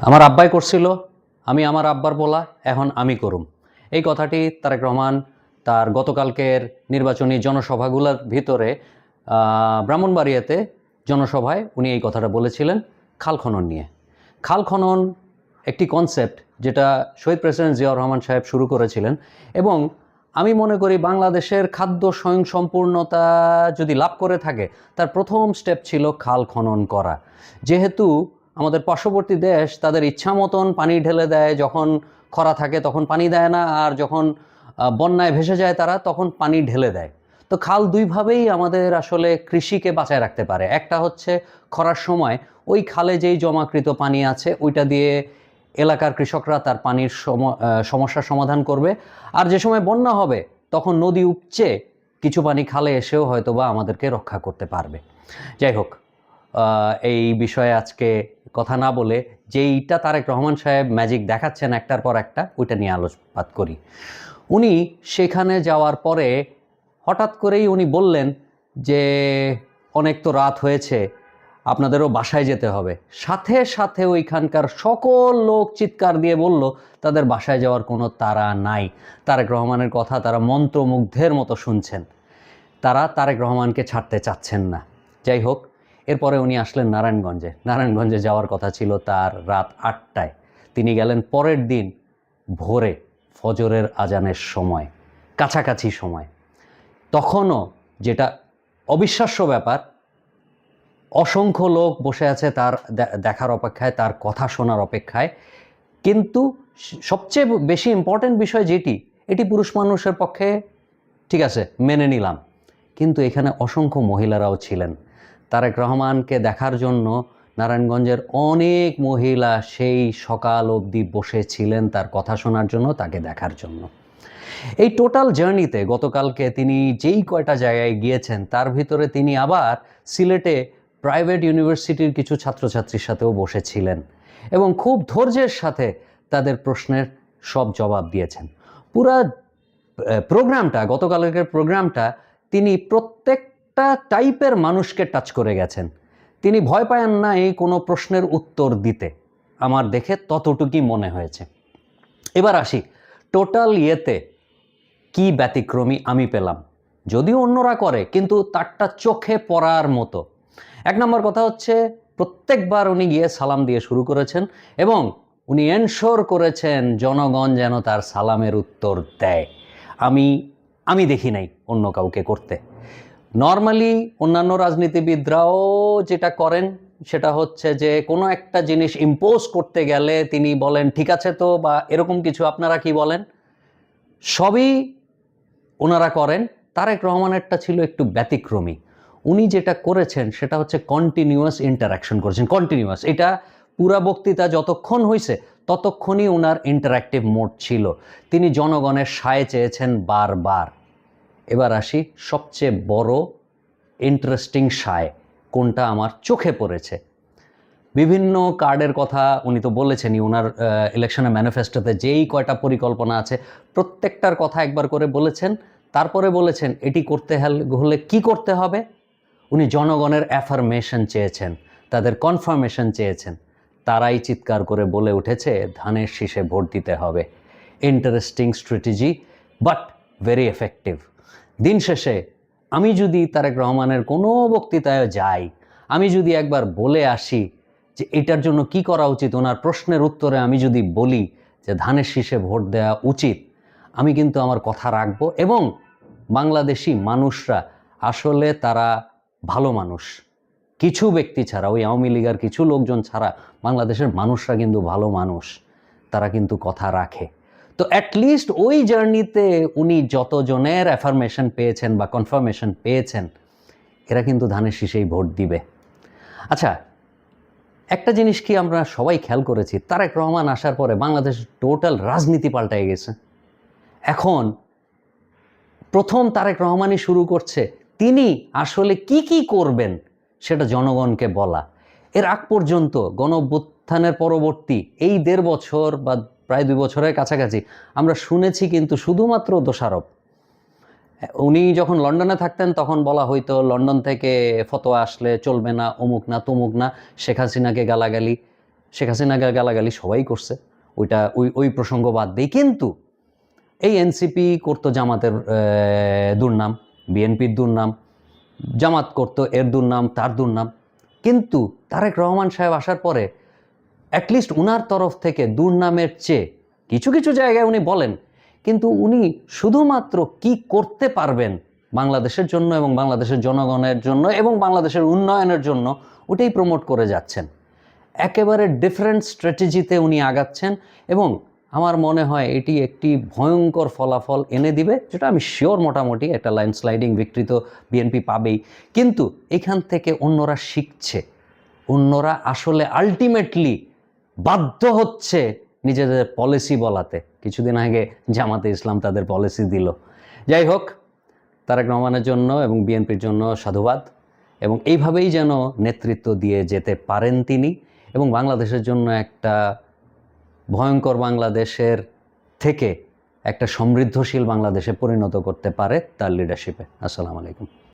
আমার আব্বাই করছিল, আমি আমার আব্বার বলা, এখন আমি করুম। এই কথাটি তারেক রহমান তার গতকালকের নির্বাচনী জনসভাগুলোর ভিতরে ব্রাহ্মণবাড়িয়াতে জনসভায় উনি এই কথাটা বলেছিলেন খাল খনন নিয়ে। খাল খনন একটি কনসেপ্ট যেটা শহীদ প্রেসিডেন্ট জিয়াউর রহমান সাহেব শুরু করেছিলেন এবং আমি মনে করি বাংলাদেশের খাদ্য স্বয়ংসম্পূর্ণতা যদি লাভ করে থাকে, তার প্রথম স্টেপ ছিল খাল খনন করা। যেহেতু আমাদের পার্শ্ববর্তী দেশ তাদের ইচ্ছা মতন পানি ঢেলে দেয়, যখন খরা থাকে তখন পানি দেয় না, আর যখন বন্যায় ভেসে যায় তারা তখন পানি ঢেলে দেয়। তো খাল দুইভাবেই আমাদের আসলে কৃষিকে বাঁচায় রাখতে পারে। একটা হচ্ছে খরার সময় ওই খালে যেই জমাকৃত পানি আছে ওইটা দিয়ে এলাকার কৃষকরা তার পানির সম- সমস্যার সমাধান করবে। আর যে সময় বন্যা হবে তখন নদী উপচে কিছু পানি খালে এসেও হয়তো বা আমাদেরকে রক্ষা করতে পারবে। যাই হোক এই বিষয়ে আজকে কথা না বলে যে যেইটা তারেক রহমান সাহেব ম্যাজিক দেখাচ্ছেন একটার পর একটা, ওইটা নিয়ে আলোচপাত করি। উনি সেখানে যাওয়ার পরে হঠাৎ করেই উনি বললেন যে, অনেক তো রাত হয়েছে, আপনাদেরও বাসায় যেতে হবে। সাথে সাথে ওইখানকার সকল লোক চিৎকার দিয়ে বলল, তাদের বাসায় যাওয়ার কোনো তারা নাই। তারেক রহমানের কথা তারা মন্ত্রমুগ্ধের মতো শুনছেন। তারা তারেক রহমানকে ছাড়তে চাচ্ছেন না। যাই হোক এরপরে উনি আসলেন নারায়ণগঞ্জে। নারায়ণগঞ্জে যাওয়ার কথা ছিল তার রাত আটটায়। তিনি গেলেন পরের দিন ভোরে ফজরের আজানের সময়, কাছাকাছি সময়। তখনও যেটা অবিশ্বাস্য ব্যাপার, অসংখ্য লোক বসে আছে তার দেখার অপেক্ষায়, তার কথা শোনার অপেক্ষায়। কিন্তু সবচেয়ে বেশি ইম্পর্ট্যান্ট বিষয় যেটি, এটি পুরুষ মানুষের পক্ষে ঠিক আছে, মেনে নিলাম। কিন্তু এখানে অসংখ্য মহিলারাও ছিলেন। তারেক রহমানকে দেখার জন্য নারায়ণগঞ্জের অনেক মহিলা সেই সকাল অবধি বসেছিলেন তার কথা শোনার জন্য, তাকে দেখার জন্য। এই টোটাল জার্নিতে গতকালকে তিনি যেই কয়টা জায়গায় গিয়েছেন, তার ভিতরে তিনি আবার সিলেটে প্রাইভেট ইউনিভার্সিটির কিছু ছাত্রছাত্রীর সাথেও বসেছিলেন এবং খুব ধৈর্যের সাথে তাদের প্রশ্নের সব জবাব দিয়েছেন। পুরা প্রোগ্রামটা, গতকালকের প্রোগ্রামটা তিনি প্রত্যেকটা টাইপের মানুষকে টাচ করে গেছেন। তিনি ভয় পান না এই কোনো প্রশ্নের উত্তর দিতে। আমার দেখে ততটুকুই মনে হয়েছে। এবার আসি, টোটাল ইয়েতে কি ব্যতিক্রমী আমি পেলাম। যদিও অন্যরা করে, কিন্তু তারটা চোখে পড়ার মতো। এক নম্বর কথা হচ্ছে, প্রত্যেকবার উনি গিয়ে সালাম দিয়ে শুরু করেছেন এবং উনি এনশোর করেছেন জনগণ যেন তার সালামের উত্তর দেয়। আমি আমি দেখি নাই অন্য কাউকে করতে। নর্মালি অন্যান্য রাজনীতিবিদরাও যেটা করেন, সেটা হচ্ছে যে কোনো একটা জিনিস ইম্পোজ করতে গেলে তিনি বলেন, ঠিক আছে তো, বা এরকম কিছু আপনারা কি বলেন? সবই ওনারা করেন। তারেক রহমানেরটা ছিল একটু ব্যতিক্রমী। উনি যেটা করেছেন, সেটা হচ্ছে কন্টিনিউয়াস ইন্টারাকশন করেছেন কন্টিনিউয়াস এটা পুরা বক্তৃতা যতক্ষণ হয়েছে ততক্ষণই ওনার ইন্টারাক্টিভ মোড ছিল। তিনি জনগণের সায় চেয়েছেন বারবার। এবার আসি সবচেয়ে বড় ইন্টারেস্টিং সায়, কোনটা আমার চোখে পড়েছে। বিভিন্ন কার্ডের কথা উনি তো বলেছেনই ওনার ইলেকশনের ম্যানিফেস্টোতে যেই কয়টা পরিকল্পনা আছে, প্রত্যেকটার কথা একবার করে বলেছেন। তারপরে বলেছেন, এটি করতে হল- কি করতে হবে? উনি জনগণের অ্যাফার্মেশন চেয়েছেন, তাদের কনফার্মেশন চেয়েছেন। তারাই চিৎকার করে বলে উঠেছে, ধানের শীষে ভোট দিতে হবে। Interesting strategy but very effective দিন শেষে আমি যদি তারেক রহমানের কোনো বক্তৃতায় যাই, আমি যদি একবার বলে আসি যে এটার জন্য কি করা উচিত, ওনার প্রশ্নের উত্তরে আমি যদি বলি যে ধানের শীষে ভোট দেওয়া উচিত, আমি কিন্তু আমার কথা রাখব এবং বাংলাদেশি মানুষরা আসলে তারা ভালো মানুষ। কিছু ব্যক্তি ছাড়া, ওই আওয়ামী লীগের কিছু লোকজন ছাড়া বাংলাদেশের মানুষরা কিন্তু ভালো মানুষ, তারা কিন্তু কথা রাখে। তো অ্যাটলিস্ট ওই জার্নিতে উনি যতজনের অ্যাফার্মেশন পেয়েছেন বা কনফার্মেশন পেয়েছেন, এরা কিন্তু ধানের শীষেই ভোট দিবে। আচ্ছা একটা জিনিস কি আমরা সবাই খেয়াল করেছি, তারেক রহমান আসার পরে বাংলাদেশ টোটাল রাজনীতি পাল্টায় গেছে। এখন প্রথম তারেক রহমানই শুরু করছে, তিনি আসলে কি কি করবেন সেটা জনগণকে বলা। এর আগ পর্যন্ত গণ পরবর্তী এই দেড় বছর বা প্রায় দুই বছরের কাছাকাছি। আমরা শুনেছি কিন্তু শুধুমাত্র দোষারোপ। উনি যখন লন্ডনে থাকতেন, তখন বলা হইতো, লন্ডন থেকে ফতোয়া আসলে চলবে না, অমুক না, তমুক না। শেখ হাসিনাকে গালাগালি, শেখ হাসিনাকে গালাগালি সবাই করছে। ওইটা, ওই ওই প্রসঙ্গ বাদ দিই কিন্তু এই এনসিপি করতো জামাতের দুর্নাম, বিএনপির দুর্নাম, জামাত করতো এর দুর্নাম, তার দুর্নাম। কিন্তু তারেক রহমান সাহেব আসার পরে অ্যাটলিস্ট উনার তরফ থেকে দুর্নামের চেয়ে কিছু কিছু জায়গায় উনি বলেন, কিন্তু উনি শুধুমাত্র কি করতে পারবেন বাংলাদেশের জন্য এবং বাংলাদেশের জনগণের জন্য এবং বাংলাদেশের উন্নয়নের জন্য ওটাই প্রমোট করে যাচ্ছেন। একেবারে ডিফারেন্ট স্ট্র্যাটেজিতে উনি আগাচ্ছেন এবং আমার মনে হয় এটি একটি ভয়ঙ্কর ফলাফল এনে দিবে, যেটা আমি শিওর মোটামুটি একটা লাইন স্লাইডিং বিকৃত বিএনপি পাবেই। কিন্তু এখান থেকে অন্যরা শিখছে, অন্যরা আসলে আলটিমেটলি বাধ্য হচ্ছে নিজেদের পলিসি বলাতে। কিছুদিন আগে জামাতে ইসলাম তাদের পলিসি দিল। যাই হোক, তারেক রহমানের জন্য এবং বিএনপির জন্য সাধুবাদ। এবং এইভাবেই যেন নেতৃত্ব দিয়ে যেতে পারেন তিনি। এবং বাংলাদেশের জন্য একটা ভয়ঙ্কর বাংলাদেশের থেকে একটা সমৃদ্ধশীল বাংলাদেশে পরিণত করতে পারে তার লিডারশিপে আসসালামু আলাইকুম।